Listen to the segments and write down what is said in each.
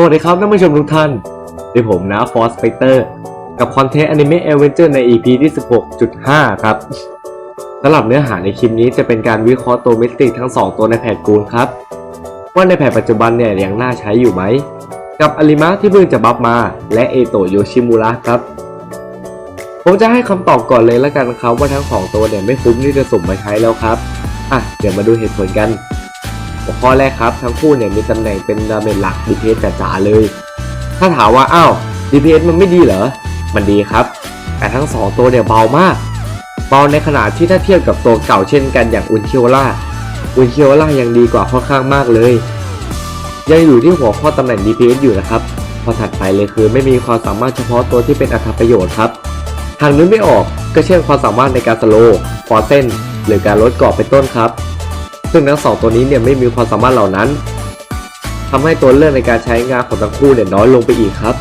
สวัสดีครับท่านผู้ชมทุกท่านดิผมนะฟอสไฟเตอร์กับคอนเทนต์อนิเมะเอเวนเจอร์ใน EP ที่ 16.5 ครับสำหรับเนื้อหาในคลิปนี้จะเป็นการวิเคราะห์ตัวมิสติกทั้ง 2 ตัวในแพทกูลครับ ว่าในแพทปัจจุบันเนี่ยยังน่าใช้อยู่ไหม กับอลิมะที่เพิ่งจะบัฟมา และเอโตะโยชิมุระครับ ผมจะให้คำตอบก่อนเลยแล้วกันครับว่าทั้งสองตัวเนี่ยไม่คุ้มที่จะสุ่มมาใช้แล้วครับ อะเดี๋ยวมาดูเหตุผลกัน หัวข้อแรกครับ ทั้งคู่เนี่ยมีตำแหน่งเป็นดาเมจหลัก DPS จ๋าเลย ถ้าถามว่าอ้าว DPS มันไม่ดีเหรอ มันดีครับ แต่ทั้งสองตัวเนี่ยเบามาก เบาในขนาดที่ถ้าเทียบกับตัวเก่าเช่นกันอย่างอุนเคียวล่าอุนเคียวล่ายังดีกว่าค่อนข้างมากเลย ยังอยู่ที่หัวข้อตำแหน่ง DPS อยู่นะครับ พอถัดไปเลยคือไม่มีความสามารถเฉพาะตัวที่เป็นอัตประโยชน์ครับหากนึกไม่ออกก็เช่นความสามารถในการสโลว์ฟอร์เซนหรือการลดกราะเป็นต้นครับ ซึ่งทั้งสองตัวนี้เนี่ยไม่มีความสามารถเหล่านั้นทำให้ตัวเลือกในการใช้งานของทั้งคู่เนี่ยน้อยลงไปอีกครับ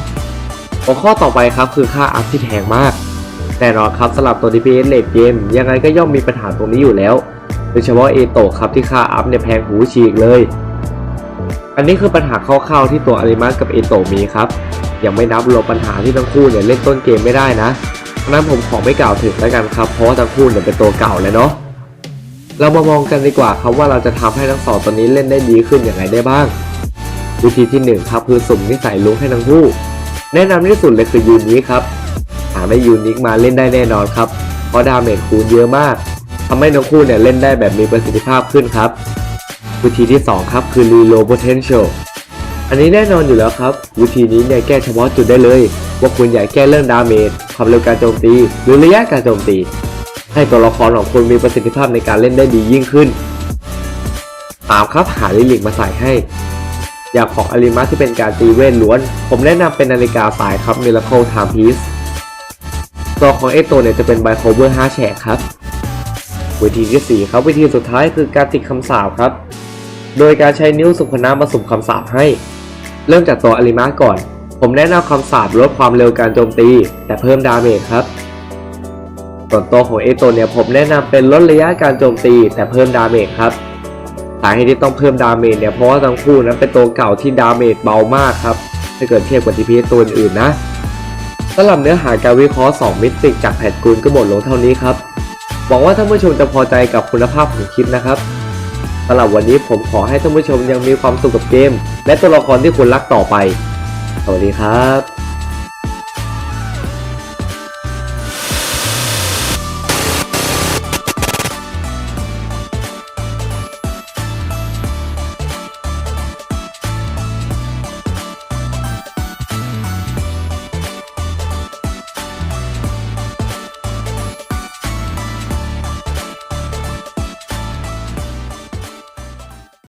หัวข้อต่อไปครับคือค่าอัพที่แพงมากแน่นอนครับสำหรับตัว DPS เลดเกมยังไงก็ย่อมมีปัญหาตรงนี้อยู่แล้ว โดยเฉพาะเอโตะครับที่ค่าอัพเนี่ยแพงหูฉีกเลย อันนี้คือปัญหาคร่าวๆที่ตัวอาริมัสกับเอโตะมีครับยังไม่นับรวมปัญหาที่ทั้งคู่เนี่ยเล่นต้นเกมไม่ได้นะเพราะฉะนั้นผมขอไม่กล่าวถึงแล้วกันครับเพราะว่าทั้งคู่เนี่ยเป็นตัวเก่าแล้วเนาะ เรามามองกันดีกว่าครับว่าเราจะทำให้ทั้งสองตัวนี้เล่นได้ดีขึ้นอย่างไรได้บ้าง วิธีที่หนึ่งครับคือสุ่มนิสัยลุกให้ทั้งคู่ แนะนำที่สุดเลยคือยูนิคครับหาได้ยูนิคมาเล่นได้แน่นอนครับเพราะดาเมจคูณเยอะมากทำให้ทั้งคู่เนี่ยเล่นได้แบบมีประสิทธิภาพขึ้นครับ วิธีที่สองครับคือ Reload Potential อันนี้แน่นอนอยู่แล้วครับ วิธีนี้เนี่ยแก้เฉพาะจุดได้เลย ว่าคุณอยากแก้เรื่องดาเมจความเร็วการโจมตี หรือระยะการโจมตี ให้ตัวละครของคุณมีประสิทธิภาพในการเล่นได้ดียิ่งขึ้น 3. ครับหาลิลิกมาใส่ให้ อยากของอลิมัสที่เป็นการตีเวทล้วน ผมแนะนำเป็นนาฬิกาสายครับ Miracle Timepiece ตัวของเอตโตเนี่ยจะเป็นไบโคเวอร์5แฉกครับวิธีที่ 4 ครับวิธีสุดท้ายคือการติดคำสาปครับ โดยการใช้นิ้วสุขนามาสุ่มคำสาปให้ เริ่มจากตัวอลิมัสก่อน ผมแนะนำคำสาปลดความเร็วการโจมตี แต่เพิ่มดาเมจครับ ส่วนตัวของเอโตเนี่ยผมแนะนำเป็นลดระยะการโจมตี แต่เพิ่มดาเมจครับสาเหตุที่ต้องเพิ่มดาเมจเนี่ยเพราะว่าทั้งคู่นั้นเป็นตัวเก่าที่ดาเมจเบามากครับถ้าเกิดเทียบกับ DPS ตัวอื่นๆนะสำหรับเนื้อหาการวิเคราะห์2มิติจากแพทกูลก็หมดลงเท่านี้ครับหวังว่าท่านผู้ชมจะพอใจกับคุณภาพของคลิปนะครับสำหรับวันนี้ผมขอให้ท่านผู้ชมยังมีความสุขกับเกม และตัวละครที่คุณรักต่อไป สวัสดีครับ